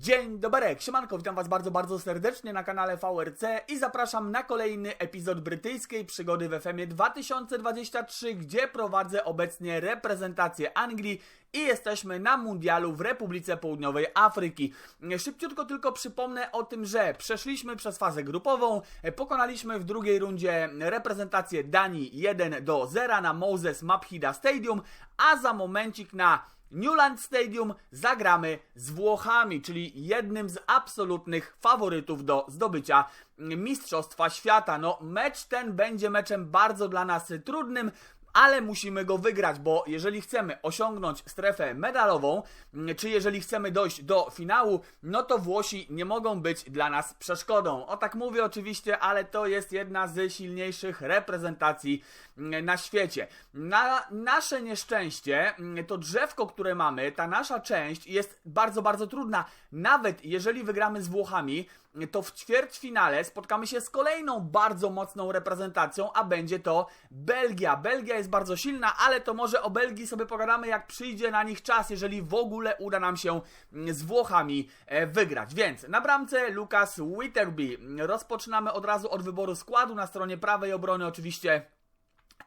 Dzień dobry, siemanko, witam was bardzo, bardzo serdecznie na kanale VRC i zapraszam na kolejny epizod brytyjskiej przygody w FM 2023, gdzie prowadzę obecnie reprezentację Anglii i jesteśmy na mundialu w Republice Południowej Afryki. Szybciutko tylko przypomnę o tym, że przeszliśmy przez fazę grupową, pokonaliśmy w drugiej rundzie reprezentację Danii 1 do 0 na Moses Maphida Stadium, a za momencik na Newland Stadium zagramy z Włochami, czyli jednym z absolutnych faworytów do zdobycia Mistrzostwa Świata. No, mecz ten będzie meczem bardzo dla nas trudnym, ale musimy go wygrać, bo jeżeli chcemy osiągnąć strefę medalową, czy jeżeli chcemy dojść do finału, no to Włosi nie mogą być dla nas przeszkodą. O tak mówię oczywiście, ale to jest jedna z silniejszych reprezentacji na świecie. Na nasze nieszczęście, to drzewko, które mamy, ta nasza część jest bardzo, bardzo trudna. Nawet jeżeli wygramy z Włochami, to w ćwierćfinale spotkamy się z kolejną bardzo mocną reprezentacją, a będzie to Belgia. Belgia jest bardzo silna, ale to może o Belgii sobie pogadamy, jak przyjdzie na nich czas, jeżeli w ogóle uda nam się z Włochami e, wygrać. Więc na bramce Lucas Witterby. Rozpoczynamy od razu od wyboru składu. Na stronie prawej obrony oczywiście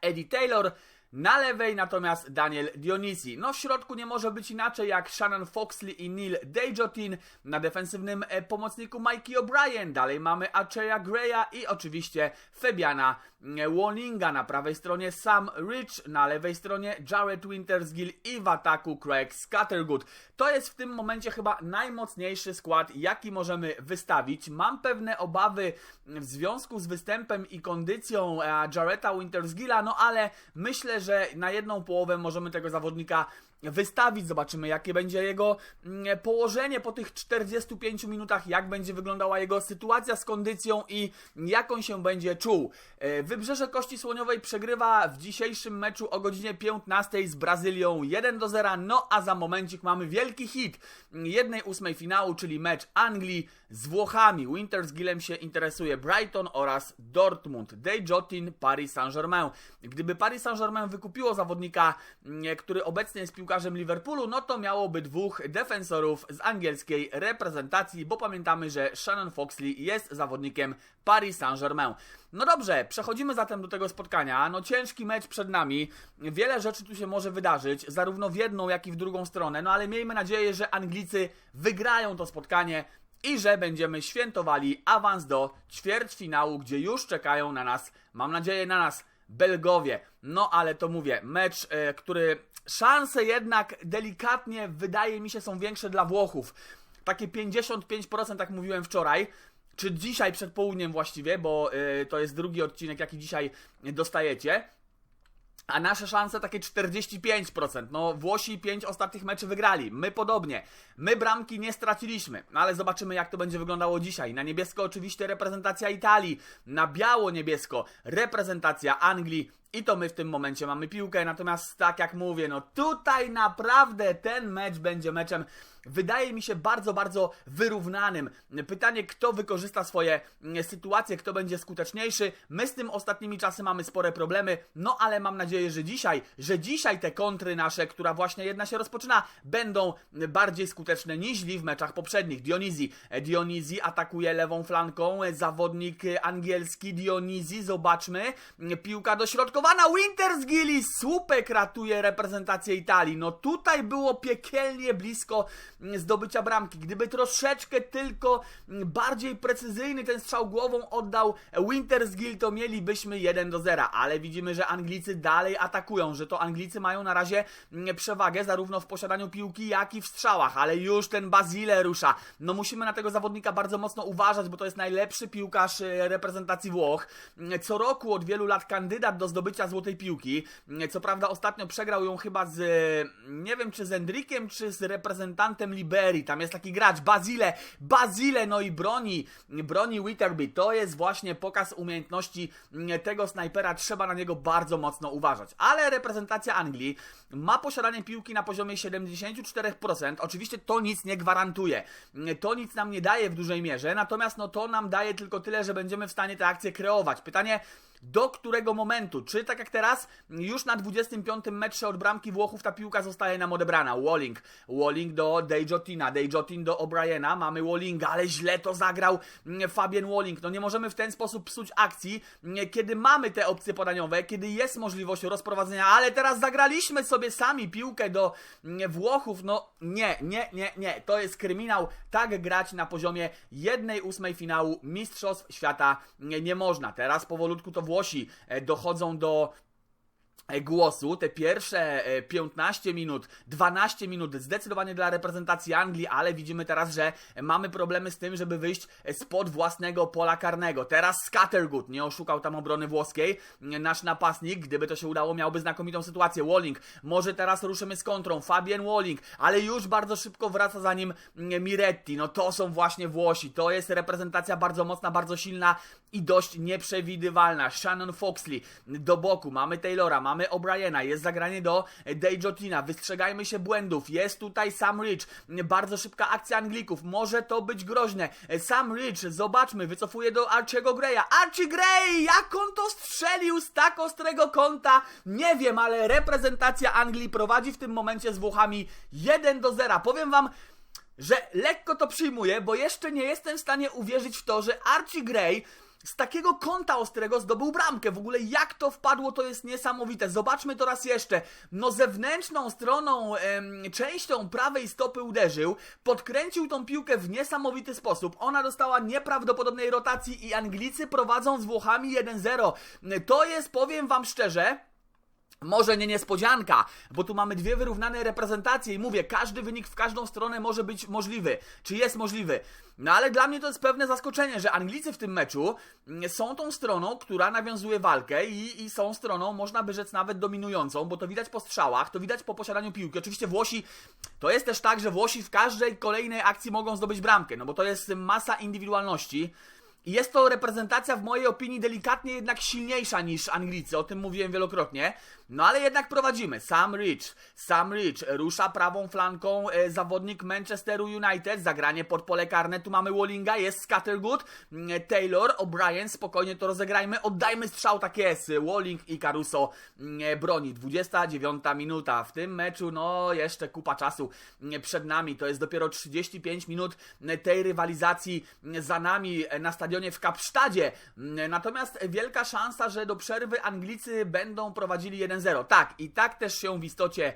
Eddie Taylor. Na lewej natomiast Daniel Dionisi. No w środku nie może być inaczej jak Shannon Foxley i Neil Dejotin. Na defensywnym e, pomocniku Mikey O'Brien. Dalej mamy Acheya Greya i oczywiście Fabiana e, Wallinga. Na prawej stronie Sam Rich, na lewej stronie Jared Wintersgill i w ataku Craig Scattergood. To jest w tym momencie chyba najmocniejszy skład, jaki możemy wystawić. Mam pewne obawy w związku z występem i kondycją e, Jareta Wintersgilla, no ale myślę, że na jedną połowę możemy tego zawodnika wystawić, zobaczymy jakie będzie jego mm, położenie po tych 45 minutach, jak będzie wyglądała jego sytuacja z kondycją i jak on się będzie czuł. E, Wybrzeże Kości Słoniowej przegrywa w dzisiejszym meczu o godzinie 15 z Brazylią 1 do 0, no a za momencik mamy wielki hit jednej ósmej finału, czyli mecz Anglii z Włochami. Winters Gillem się interesuje Brighton oraz Dortmund. Dejotin Paris Saint-Germain. Gdyby Paris Saint-Germain wykupiło zawodnika, mm, który obecnie jest piłkarzem Liverpoolu, no to miałoby dwóch defensorów z angielskiej reprezentacji, bo pamiętamy, że Shannon Foxley jest zawodnikiem Paris Saint-Germain. No dobrze, przechodzimy zatem do tego spotkania. No ciężki mecz przed nami. Wiele rzeczy tu się może wydarzyć, zarówno w jedną, jak i w drugą stronę. No ale miejmy nadzieję, że Anglicy wygrają to spotkanie i że będziemy świętowali awans do ćwierćfinału, gdzie już czekają na nas, mam nadzieję, na nas Belgowie. No ale to mówię, mecz, e, który szanse jednak delikatnie wydaje mi się są większe dla Włochów. Takie 55%, jak mówiłem wczoraj, czy dzisiaj przed południem właściwie, bo y, to jest drugi odcinek, jaki dzisiaj dostajecie. A nasze szanse takie 45%. No, Włosi 5 ostatnich meczy wygrali. My podobnie. My bramki nie straciliśmy. No, ale zobaczymy, jak to będzie wyglądało dzisiaj. Na niebiesko oczywiście reprezentacja Italii. Na biało-niebiesko reprezentacja Anglii. I to my w tym momencie mamy piłkę. Natomiast tak jak mówię, no tutaj naprawdę ten mecz będzie meczem wydaje mi się bardzo, bardzo wyrównanym. Pytanie, kto wykorzysta swoje mm, sytuacje, kto będzie skuteczniejszy. My z tym ostatnimi czasy mamy spore problemy, no ale mam nadzieję, że dzisiaj, że dzisiaj te kontry nasze, która właśnie jedna się rozpoczyna, będą bardziej skuteczne niż w meczach poprzednich. Dionizji. Dionizji atakuje lewą flanką, zawodnik angielski Dionizji, zobaczmy, piłka dośrodkowana, Winters Gillis, słupek ratuje reprezentację Italii. No tutaj było piekielnie blisko zdobycia bramki. Gdyby troszeczkę tylko bardziej precyzyjny ten strzał głową oddał Wintersgill, to mielibyśmy 1 do 0, ale widzimy, że Anglicy dalej atakują, że to Anglicy mają na razie przewagę zarówno w posiadaniu piłki, jak i w strzałach, ale już ten Bazile rusza. No musimy na tego zawodnika bardzo mocno uważać, bo to jest najlepszy piłkarz e, reprezentacji Włoch. Co roku od wielu lat kandydat do zdobycia złotej piłki. Co prawda ostatnio przegrał ją chyba z nie wiem czy z Endrikiem, czy z reprezentantem Liberii, tam jest taki gracz, Bazile, Bazile, no i broni, broni Witterby, to jest właśnie pokaz umiejętności tego snajpera, trzeba na niego bardzo mocno uważać. Ale reprezentacja Anglii ma posiadanie piłki na poziomie 74%, oczywiście to nic nie gwarantuje, to nic nam nie daje w dużej mierze, natomiast no to nam daje tylko tyle, że będziemy w stanie te akcje kreować. Pytanie, do którego momentu, czy tak jak teraz, już na 25 metrze od bramki Włochów ta piłka zostaje nam odebrana. Walling, Walling do Dejotina, Dejotin do O'Briena, mamy Wallinga, ale źle to zagrał mm, Fabian Walling. No nie możemy w ten sposób psuć akcji, mm, kiedy mamy te opcje podaniowe, kiedy jest możliwość rozprowadzenia, ale teraz zagraliśmy sobie sami piłkę do mm, Włochów, no nie, nie, nie, nie, to jest kryminał, tak grać na poziomie jednej ósmej finału Mistrzostw Świata nie, nie można. Teraz powolutku to Włosi e, dochodzą do głosu. Te pierwsze 15 e, minut, 12 minut zdecydowanie dla reprezentacji Anglii, ale widzimy teraz, że mamy problemy z tym, żeby wyjść spod własnego pola karnego. Teraz Scattergood nie oszukał tam obrony włoskiej. Nasz napastnik, gdyby to się udało, miałby znakomitą sytuację. Walling, może teraz ruszymy z kontrą. Fabian Walling, ale już bardzo szybko wraca za nim Miretti. No to są właśnie Włosi. To jest reprezentacja bardzo mocna, bardzo silna i dość nieprzewidywalna. Shannon Foxley do boku, mamy Taylora, mamy O'Briena, jest zagranie do Dejotina, wystrzegajmy się błędów, jest tutaj Sam Rich, bardzo szybka akcja Anglików, może to być groźne. Sam Rich, zobaczmy, wycofuje do Archiego Greya. Archie Gray, jak on to strzelił z tak ostrego kąta? Nie wiem, ale reprezentacja Anglii prowadzi w tym momencie z Włochami 1 do 0. Powiem wam, że lekko to przyjmuję, bo jeszcze nie jestem w stanie uwierzyć w to, że Archie Gray z takiego kąta ostrego zdobył bramkę. W ogóle jak to wpadło, to jest niesamowite. Zobaczmy to raz jeszcze. No zewnętrzną stroną, em, częścią prawej stopy uderzył, podkręcił tą piłkę w niesamowity sposób. Ona dostała nieprawdopodobnej rotacji i Anglicy prowadzą z Włochami 1-0. To jest, powiem wam szczerze, może nie niespodzianka, bo tu mamy dwie wyrównane reprezentacje i mówię, każdy wynik w każdą stronę może być możliwy. Czy jest możliwy? No ale dla mnie to jest pewne zaskoczenie, że Anglicy w tym meczu mm, są tą stroną, która nawiązuje walkę i, i są stroną, można by rzec, nawet dominującą, bo to widać po strzałach, to widać po posiadaniu piłki. Oczywiście Włosi, to jest też tak, że Włosi w każdej kolejnej akcji mogą zdobyć bramkę, no bo to jest masa indywidualności. Jest to reprezentacja w mojej opinii delikatnie jednak silniejsza niż Anglicy, o tym mówiłem wielokrotnie. No ale jednak prowadzimy. Sam Rich, Sam Rich rusza prawą flanką e, zawodnik Manchesteru United, zagranie pod pole karne, tu mamy Wallinga, jest Scattergood, mm, Taylor, O'Brien, spokojnie to rozegrajmy, oddajmy strzał, tak jest, Walling i Caruso mm, broni. 29 minuta, w tym meczu. No jeszcze kupa czasu mm, przed nami, to jest dopiero 35 minut tej rywalizacji za nami na stadionie w Kapsztadzie. Natomiast wielka szansa, że do przerwy Anglicy będą prowadzili 1 1-0. Tak, i tak też się w istocie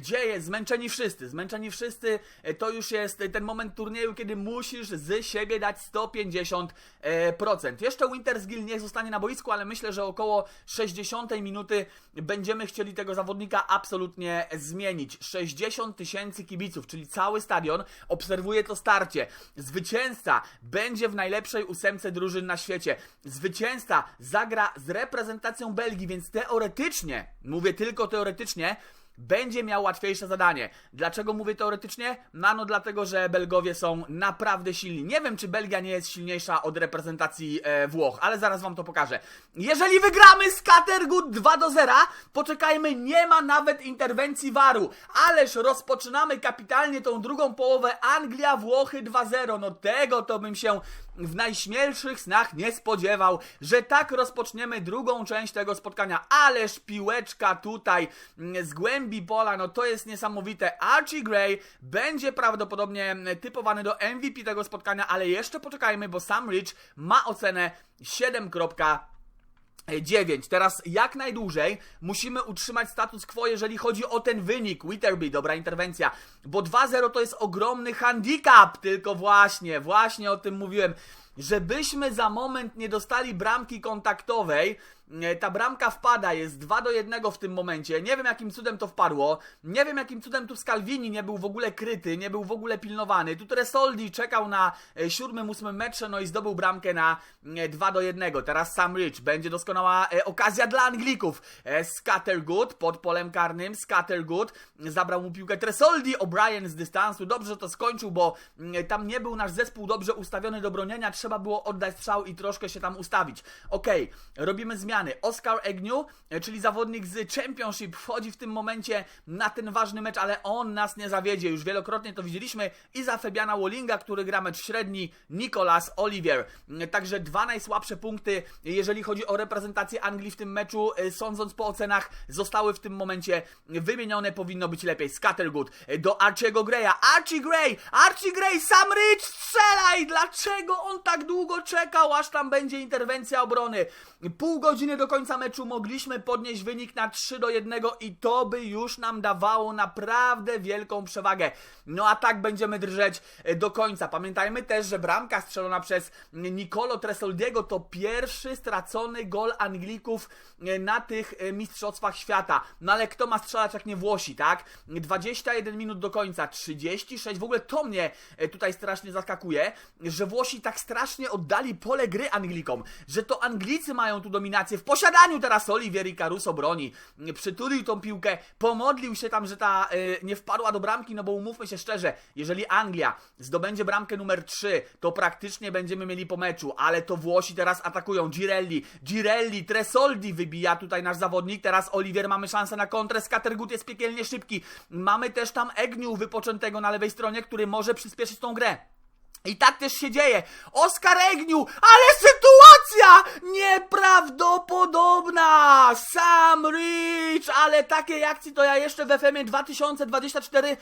dzieje, zmęczeni wszyscy, zmęczeni wszyscy, e, to już jest ten moment turnieju, kiedy musisz z siebie dać 150%. Jeszcze Wintersgill nie zostanie na boisku, ale myślę, że około 60 minuty będziemy chcieli tego zawodnika absolutnie zmienić. 60 tysięcy kibiców, czyli cały stadion obserwuje to starcie. Zwycięzca będzie w najlepszej ósemce drużyn na świecie. Zwycięzca zagra z reprezentacją Belgii, więc teoretycznie, mówię tylko teoretycznie, będzie miał łatwiejsze zadanie. Dlaczego mówię teoretycznie? No, no dlatego, że Belgowie są naprawdę silni. Nie wiem, czy Belgia nie jest silniejsza od reprezentacji e, Włoch, ale zaraz wam to pokażę. Jeżeli wygramy z Katergut 2 do 0, poczekajmy, nie ma nawet interwencji waru. Ależ rozpoczynamy kapitalnie tą drugą połowę Anglia, Włochy 2-0. No tego to bym się w najśmielszych snach nie spodziewał, że tak rozpoczniemy drugą część tego spotkania. Ależ piłeczka tutaj mm, z głębi pola, no to jest niesamowite. Archie Gray będzie prawdopodobnie typowany do MVP tego spotkania, ale jeszcze poczekajmy, bo Sam Rich ma ocenę 7. 9. Teraz jak najdłużej musimy utrzymać status quo, jeżeli chodzi o ten wynik. Witterby, dobra interwencja, bo 2-0 to jest ogromny handicap, tylko właśnie, właśnie o tym mówiłem. Żebyśmy za moment nie dostali bramki kontaktowej, ta bramka wpada, jest 2 do 1 w tym momencie. Nie wiem jakim cudem to wpadło. Nie wiem jakim cudem tu Scalvini nie był w ogóle kryty, nie był w ogóle pilnowany. Tu Tresoldi czekał na e, siódmym, ósmym metrze, no i zdobył bramkę na 2 e, do 1. Teraz Sam Rich. Będzie doskonała okazja dla Anglików. Scattergood pod polem karnym. Scattergood zabrał mu piłkę Tresoldi. O'Brien z dystansu. Dobrze, to skończył, bo tam nie był nasz zespół dobrze ustawiony do bronienia. Trzeba było oddać strzał i troszkę się tam ustawić. Okej, robimy zmiany. Oscar Agnew, e, czyli zawodnik z Championship, wchodzi w tym momencie na ten ważny mecz, ale on nas nie zawiedzie. Już wielokrotnie to widzieliśmy i za Fabiana Wallinga, który gra mecz średni, Nicolas Olivier. Mm, Także dwa najsłabsze punkty, jeżeli chodzi o reprezentację Anglii w tym meczu, e, sądząc po ocenach, zostały w tym momencie wymienione, powinno być lepiej. Scattergood e, do Archiego Greya. Archie Gray! Archie Gray! Sam Rich strzelaj! Dlaczego on tak długo czekał, aż tam będzie interwencja obrony? Pół godziny do końca meczu mogliśmy podnieść wynik na 3 do 1 i to by już nam dawało naprawdę wielką przewagę. No a tak będziemy drżeć e, do końca. Pamiętajmy też, że bramka strzelona przez Nicolo Tresoldiego to pierwszy stracony gol Anglików e, na tych e, mistrzostwach świata. No ale kto ma strzelać jak nie Włosi, tak? 21 minut do końca, 36. W ogóle to mnie tutaj strasznie zaskakuje, że Włosi tak strasznie oddali pole gry Anglikom, że to Anglicy mają tu dominację w posiadaniu teraz Olivier i Caruso broni. Przytulił tą piłkę, pomodlił się tam, że ta e, nie wpadła do bramki, no bo umówmy się szczerze, jeżeli Anglia zdobędzie bramkę numer 3, to praktycznie będziemy mieli po meczu, ale to Włosi teraz atakują. Girelli, Girelli, Tresoldi wybija tutaj nasz zawodnik, teraz Olivier mamy szansę na kontrę, Scattergood jest piekielnie szybki. Mamy też tam Egniu wypoczętego na lewej stronie, który może przyspieszyć tą grę. I tak też się dzieje. Oskar Egniu, ale sytuacja nieprawdopodobna! Sam Rich, ale takiej akcji to ja jeszcze w FM 2024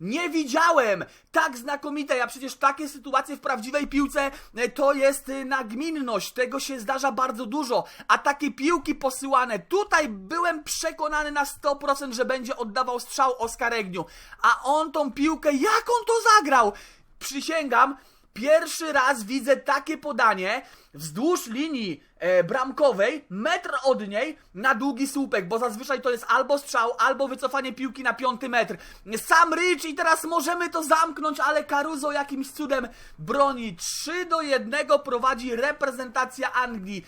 nie widziałem! Tak znakomite, ja przecież takie sytuacje w prawdziwej piłce e, to jest e, nagminność, tego się zdarza bardzo dużo, a takie piłki posyłane, tutaj byłem przekonany na 100%, że będzie oddawał strzał Oskar Egniu, a on tą piłkę, jak on to zagrał? Przysięgam, Pierwszy raz widzę takie podanie wzdłuż linii e, bramkowej, metr od niej, na długi słupek, bo zazwyczaj to jest albo strzał, albo wycofanie piłki na piąty metr. Sam Rich i teraz możemy to zamknąć, ale Caruso jakimś cudem broni. 3 do 1 prowadzi reprezentacja Anglii.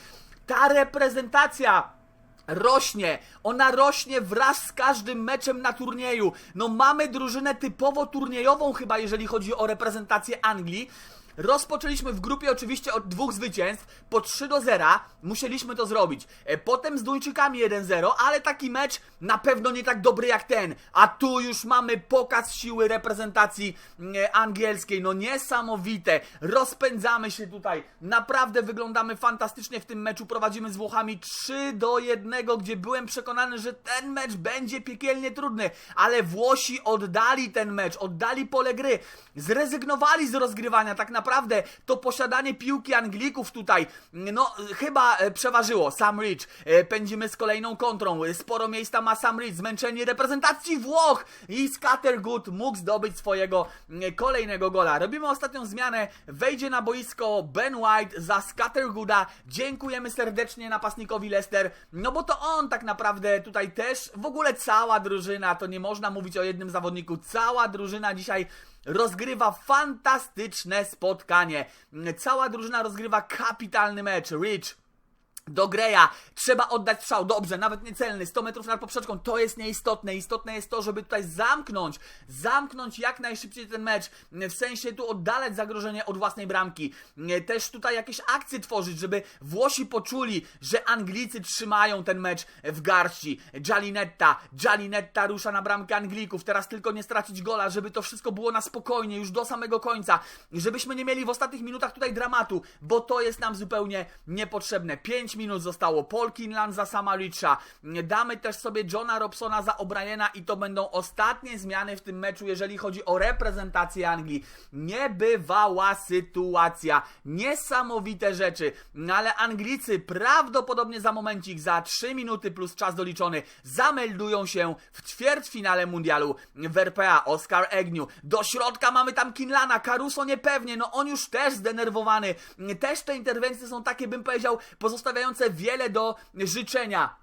Ta reprezentacja rośnie. Ona rośnie wraz z każdym meczem na turnieju. No mamy drużynę typowo turniejową chyba, jeżeli chodzi o reprezentację Anglii. Rozpoczęliśmy w grupie oczywiście od dwóch zwycięstw, po 3 do 0, musieliśmy to zrobić. E, Potem z Duńczykami 1-0, ale taki mecz na pewno nie tak dobry jak ten. A tu już mamy pokaz siły reprezentacji e, angielskiej, no niesamowite. Rozpędzamy się tutaj, naprawdę wyglądamy fantastycznie w tym meczu. Prowadzimy z Włochami 3 do 1, gdzie byłem przekonany, że ten mecz będzie piekielnie trudny, ale Włosi oddali ten mecz, oddali pole gry, zrezygnowali z rozgrywania tak naprawdę naprawdę to posiadanie piłki Anglików tutaj, no chyba e, przeważyło. Sam Rich, e, pędzimy z kolejną kontrą, e, sporo miejsca ma Sam Rich, zmęczenie reprezentacji Włoch i Scattergood mógł zdobyć swojego kolejnego gola. Robimy ostatnią zmianę, wejdzie na boisko Ben White za Scattergooda. Dziękujemy serdecznie napastnikowi Leicester, no bo to on tak naprawdę tutaj też, w ogóle cała drużyna, to nie można mówić o jednym zawodniku, cała drużyna dzisiaj rozgrywa fantastyczne spotkanie. Cała drużyna rozgrywa kapitalny mecz. Rich do Greya, trzeba oddać strzał, dobrze, nawet niecelny, 100 metrów nad poprzeczką, to jest nieistotne, istotne jest to, żeby tutaj zamknąć, zamknąć jak najszybciej ten mecz, w sensie tu oddalać zagrożenie od własnej bramki, też tutaj jakieś akcje tworzyć, żeby Włosi poczuli, że Anglicy trzymają ten mecz w garści, Jalinetta, Jalinetta rusza na bramkę Anglików, teraz tylko nie stracić gola, żeby to wszystko było na spokojnie, już do samego końca, żebyśmy nie mieli w ostatnich minutach tutaj dramatu, bo to jest nam zupełnie niepotrzebne, 5 minut zostało. Paul Kinlan za Samaricha. Damy też sobie Johna Robsona za O'Briena i to będą ostatnie zmiany w tym meczu, jeżeli chodzi o reprezentację Anglii. Niebywała sytuacja. Niesamowite rzeczy. No ale Anglicy prawdopodobnie za momencik, za 3 minuty plus czas doliczony, zameldują się w ćwierćfinale mundialu w RPA. Oscar Egniu. Do środka mamy tam Kinlana. Caruso niepewnie. No on już też zdenerwowany. Też te interwencje są takie, bym powiedział, pozostawiające wiele do życzenia.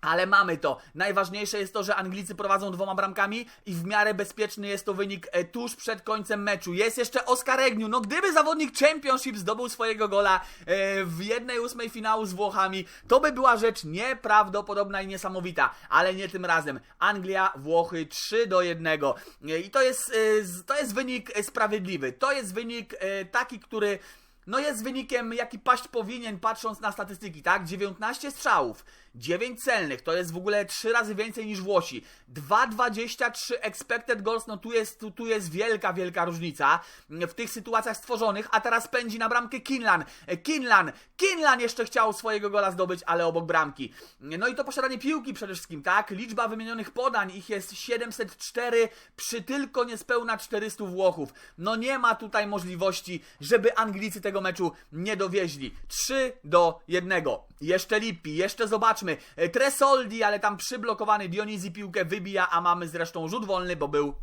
Ale mamy to. Najważniejsze jest to, że Anglicy prowadzą dwoma bramkami i w miarę bezpieczny jest to wynik e, tuż przed końcem meczu. Jest jeszcze Oscar Egniu. No gdyby zawodnik Championship zdobył swojego gola e, w jednej ósmej finału z Włochami, to by była rzecz nieprawdopodobna i niesamowita. Ale nie tym razem. Anglia, Włochy 3 do 1. E, I to jest, to jest wynik sprawiedliwy. To jest wynik taki, który no jest wynikiem, jaki paść powinien, patrząc na statystyki, tak? 19 strzałów, 9 celnych, to jest w ogóle 3 razy więcej niż Włosi. 2,23 expected goals, no tu jest, tu, tu jest wielka, wielka różnica w tych sytuacjach stworzonych, a teraz pędzi na bramkę Kinlan. Kinlan, Kinlan jeszcze chciał swojego gola zdobyć, ale obok bramki. No i to posiadanie piłki przede wszystkim, tak? Liczba wymienionych podań, ich jest 704 przy tylko niespełna 400 Włochów. No nie ma tutaj możliwości, żeby Anglicy tego meczu nie dowieźli. 3 do 1. Jeszcze Lippi, jeszcze zobaczmy. Tresoldi, ale tam przyblokowany Dionizji piłkę wybija, a mamy zresztą rzut wolny, bo był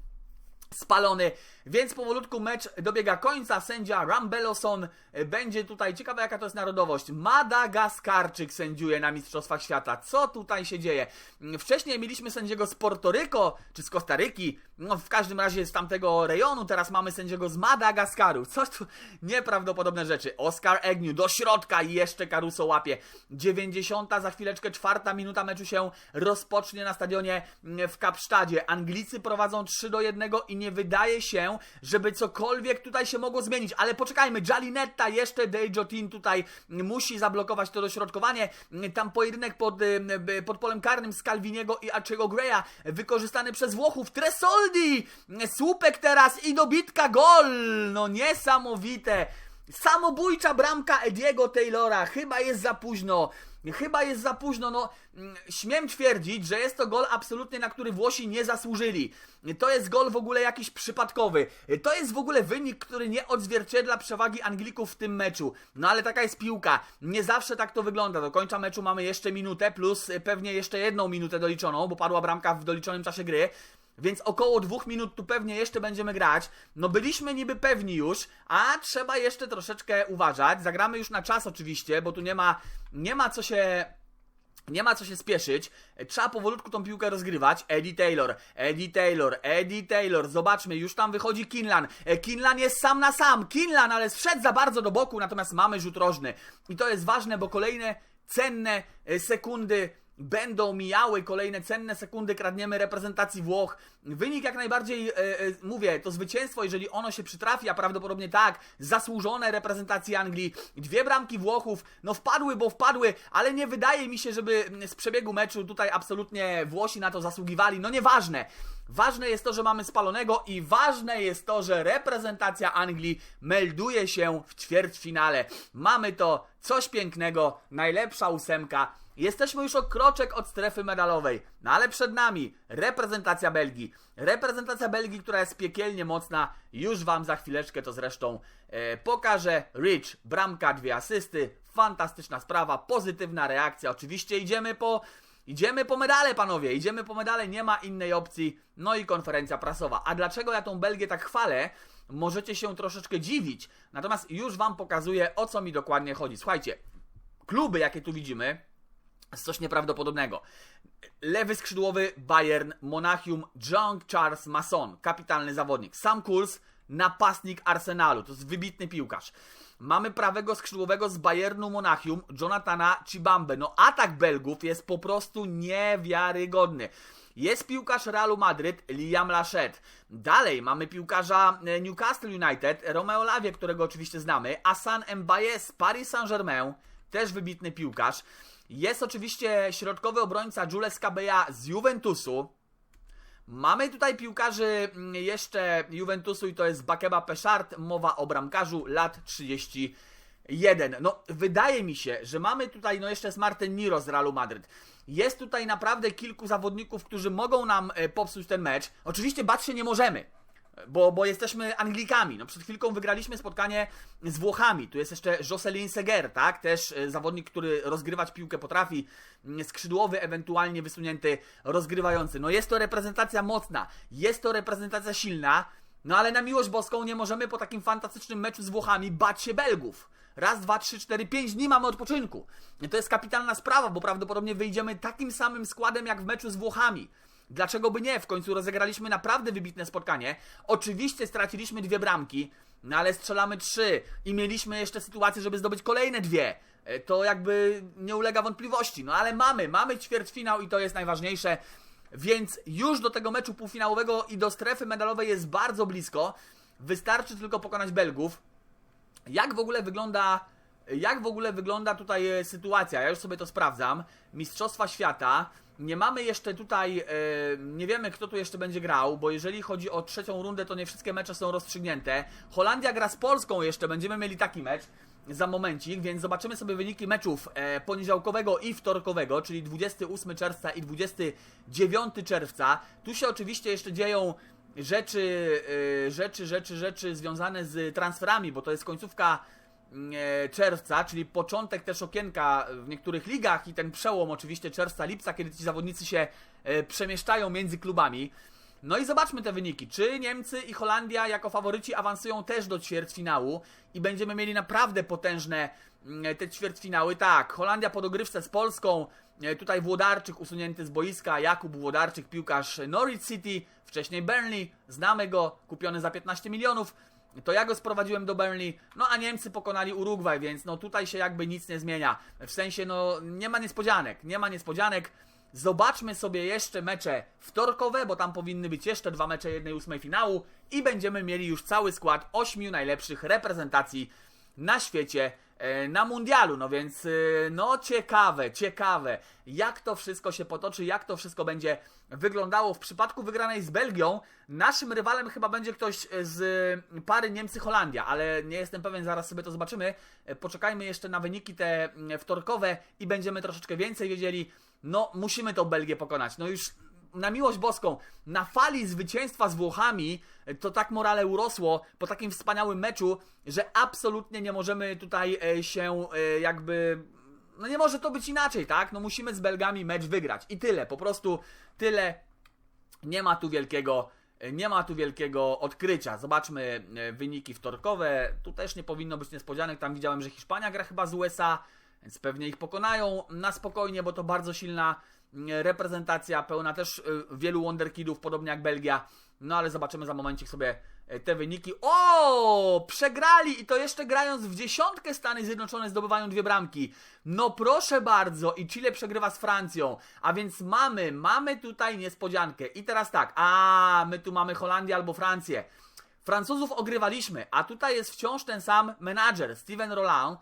spalony. Więc powolutku mecz dobiega końca. Sędzia Rambeloson będzie tutaj. Ciekawa jaka to jest narodowość. Madagaskarczyk sędziuje na Mistrzostwach Świata. Co tutaj się dzieje? Wcześniej mieliśmy sędziego z Portoryko czy z Kostaryki. No w każdym razie z tamtego rejonu. Teraz mamy sędziego z Madagaskaru. Coś tu nieprawdopodobne rzeczy. Oscar Egniu do środka i jeszcze Caruso łapie. 90 za chwileczkę, czwarta minuta meczu się rozpocznie na stadionie w Kapsztadzie. Anglicy prowadzą 3 do 1 i nie wydaje się, żeby cokolwiek tutaj się mogło zmienić. Ale poczekajmy, Jalinetta jeszcze Dejotin tutaj musi zablokować to dośrodkowanie. Tam pojedynek pod, y, pod polem karnym z Calviniego i Archego Greya wykorzystany przez Włochów. Tresoldi! Słupek teraz i dobitka gol! No niesamowite! Samobójcza bramka Ediego Taylora. Chyba jest za późno. Chyba jest za późno, no mm, śmiem twierdzić, że jest to gol absolutnie, na który Włosi nie zasłużyli. To jest gol w ogóle jakiś przypadkowy. To jest w ogóle wynik, który nie odzwierciedla przewagi Anglików w tym meczu. No ale taka jest piłka. Nie zawsze tak to wygląda. Do końca meczu mamy jeszcze minutę, plus pewnie jeszcze jedną minutę doliczoną, bo padła bramka w doliczonym czasie gry. Więc około dwóch minut tu pewnie jeszcze będziemy grać. No byliśmy niby pewni już, a trzeba jeszcze troszeczkę uważać. Zagramy już na czas oczywiście, bo tu nie ma, nie ma co się nie ma co się spieszyć, trzeba powolutku tą piłkę rozgrywać. Eddie Taylor, Eddie Taylor, Eddie Taylor, zobaczmy, już tam wychodzi Kinlan. E, Kinlan jest sam na sam, Kinlan, ale zszedł za bardzo do boku, natomiast mamy rzut rożny. I to jest ważne, bo kolejne cenne e, sekundy będą mijały kolejne cenne sekundy, kradniemy reprezentacji Włoch. Wynik jak najbardziej, e, e, mówię, to zwycięstwo, jeżeli ono się przytrafi, a prawdopodobnie tak, zasłużone reprezentacji Anglii. Dwie bramki Włochów, no wpadły, bo wpadły, ale nie wydaje mi się, żeby z przebiegu meczu tutaj absolutnie Włosi na to zasługiwali. No nieważne. Ważne jest to, że mamy spalonego i ważne jest to, że reprezentacja Anglii melduje się w ćwierćfinale. Mamy to coś pięknego, najlepsza ósemka Jesteśmy już o kroczek od strefy medalowej, no ale przed nami reprezentacja Belgii. Reprezentacja Belgii, która jest piekielnie mocna, już Wam za chwileczkę to zresztą e, pokażę. Rich, bramka, dwie asysty, fantastyczna sprawa, pozytywna reakcja. Oczywiście idziemy po... Idziemy po medale, panowie, idziemy po medale, nie ma innej opcji. No i konferencja prasowa. A dlaczego ja tą Belgię tak chwalę? Możecie się troszeczkę dziwić. Natomiast już Wam pokazuję, o co mi dokładnie chodzi. Słuchajcie, kluby, jakie tu widzimy, coś nieprawdopodobnego. Lewy skrzydłowy Bayern, Monachium, Jean Charles Masson, kapitalny zawodnik. Sam Kuls, napastnik Arsenalu, to jest wybitny piłkarz. Mamy prawego skrzydłowego z Bayernu Monachium, Jonathana Chibambe. No atak Belgów jest po prostu niewiarygodny. Jest piłkarz Realu Madryt, Liam Lachet. Dalej mamy piłkarza e, Newcastle United, Romeo Lavie, którego oczywiście znamy, Asan Mbaye z Paris Saint-Germain, też wybitny piłkarz. Jest oczywiście środkowy obrońca Jules Cabella z Juventusu. Mamy tutaj piłkarzy mm, jeszcze Juventusu i to jest Bakeba Peszart, mowa o bramkarzu lat 31. No, wydaje mi się, że mamy tutaj, no jeszcze jest Martin Niro z Realu Madryt. Jest tutaj naprawdę kilku zawodników, którzy mogą nam e, popsuć ten mecz. Oczywiście bać się nie możemy bo, bo jesteśmy Anglikami. No, przed chwilką wygraliśmy spotkanie z Włochami. Tu jest jeszcze Jocelyn Seger, tak? Też e, zawodnik, który rozgrywać piłkę potrafi. Mm, skrzydłowy, ewentualnie wysunięty, rozgrywający. No jest to reprezentacja mocna, jest to reprezentacja silna. No ale na miłość boską nie możemy po takim fantastycznym meczu z Włochami bać się Belgów. Raz, dwa, trzy, cztery, pięć dni mamy odpoczynku. To jest kapitalna sprawa, bo prawdopodobnie wyjdziemy takim samym składem jak w meczu z Włochami. Dlaczego by nie? W końcu rozegraliśmy naprawdę wybitne spotkanie. Oczywiście straciliśmy dwie bramki, no ale strzelamy trzy i mieliśmy jeszcze sytuację, żeby zdobyć kolejne dwie. E, to jakby nie ulega wątpliwości. No ale mamy, mamy ćwierćfinał i to jest najważniejsze. Więc już do tego meczu półfinałowego i do strefy medalowej jest bardzo blisko. Wystarczy tylko pokonać Belgów. Jak w ogóle wygląda jak w ogóle wygląda tutaj e, sytuacja? Ja już sobie to sprawdzam. Mistrzostwa Świata. Nie mamy jeszcze tutaj, e, nie wiemy kto tu jeszcze będzie grał, bo jeżeli chodzi o trzecią rundę, to nie wszystkie mecze są rozstrzygnięte. Holandia gra z Polską jeszcze, będziemy mieli taki mecz za momencik, więc zobaczymy sobie wyniki meczów e, poniedziałkowego i wtorkowego, czyli 28 czerwca i 29 czerwca. Tu się oczywiście jeszcze dzieją rzeczy, e, rzeczy, rzeczy, rzeczy związane z transferami, bo to jest końcówka czerwca, czyli początek też okienka w niektórych ligach i ten przełom oczywiście czerwca, lipca, kiedy ci zawodnicy się e, przemieszczają między klubami. No i zobaczmy te wyniki. Czy Niemcy i Holandia jako faworyci awansują też do ćwierćfinału i będziemy mieli naprawdę potężne mm, te ćwierćfinały? Tak, Holandia po dogrywce z Polską, e, tutaj Włodarczyk usunięty z boiska, Jakub Włodarczyk, piłkarz Norwich City, wcześniej Burnley, znamy go, kupiony za 15 milionów. To ja go sprowadziłem do Burnley, no a Niemcy pokonali Urugwaj, więc no tutaj się jakby nic nie zmienia. W sensie no nie ma niespodzianek, nie ma niespodzianek. Zobaczmy sobie jeszcze mecze wtorkowe, bo tam powinny być jeszcze dwa mecze jednej ósmej finału i będziemy mieli już cały skład ośmiu najlepszych reprezentacji na świecie na mundialu. No więc, e, no ciekawe, ciekawe, jak to wszystko się potoczy, jak to wszystko będzie wyglądało. W przypadku wygranej z Belgią, naszym rywalem chyba będzie ktoś z pary Niemcy-Holandia, ale nie jestem pewien, zaraz sobie to zobaczymy. E, Poczekajmy jeszcze na wyniki te mm, wtorkowe i będziemy troszeczkę więcej wiedzieli. No, musimy tą Belgię pokonać. No już na miłość boską, na fali zwycięstwa z Włochami, to tak morale urosło po takim wspaniałym meczu, że absolutnie nie możemy tutaj e, się e, jakby. No nie może to być inaczej, tak? No musimy z Belgami mecz wygrać. I tyle, po prostu tyle. Nie ma tu wielkiego. Nie ma tu wielkiego odkrycia. Zobaczmy e, wyniki wtorkowe. Tu też nie powinno być niespodzianek. Tam widziałem, że Hiszpania gra chyba z USA, więc pewnie ich pokonają na spokojnie, bo to bardzo silna reprezentacja, pełna też y, wielu wonderkidów, podobnie jak Belgia. No ale zobaczymy za momencik sobie e, te wyniki. O! Przegrali i to jeszcze grając w dziesiątkę Stany Zjednoczone zdobywają dwie bramki. No proszę bardzo i Chile przegrywa z Francją. A więc mamy, mamy tutaj niespodziankę. I teraz tak, a my tu mamy Holandię albo Francję. Francuzów ogrywaliśmy, a tutaj jest wciąż ten sam menadżer, Steven Roland.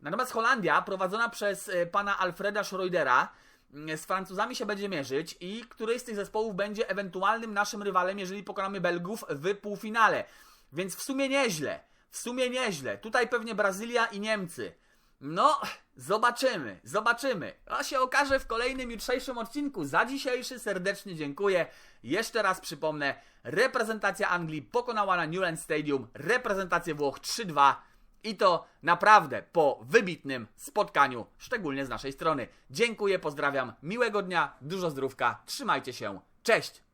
Natomiast Holandia, prowadzona przez e, pana Alfreda Schroedera, z Francuzami się będzie mierzyć i któryś z tych zespołów będzie ewentualnym naszym rywalem, jeżeli pokonamy Belgów w półfinale. Więc w sumie nieźle. W sumie nieźle. Tutaj pewnie Brazylia i Niemcy. No, zobaczymy, zobaczymy. A się okaże w kolejnym jutrzejszym odcinku. Za dzisiejszy serdecznie dziękuję. Jeszcze raz przypomnę, reprezentacja Anglii pokonała na Newland Stadium reprezentację Włoch 3-2. I to naprawdę po wybitnym spotkaniu, szczególnie z naszej strony. Dziękuję, pozdrawiam, miłego dnia, dużo zdrówka, trzymajcie się, cześć!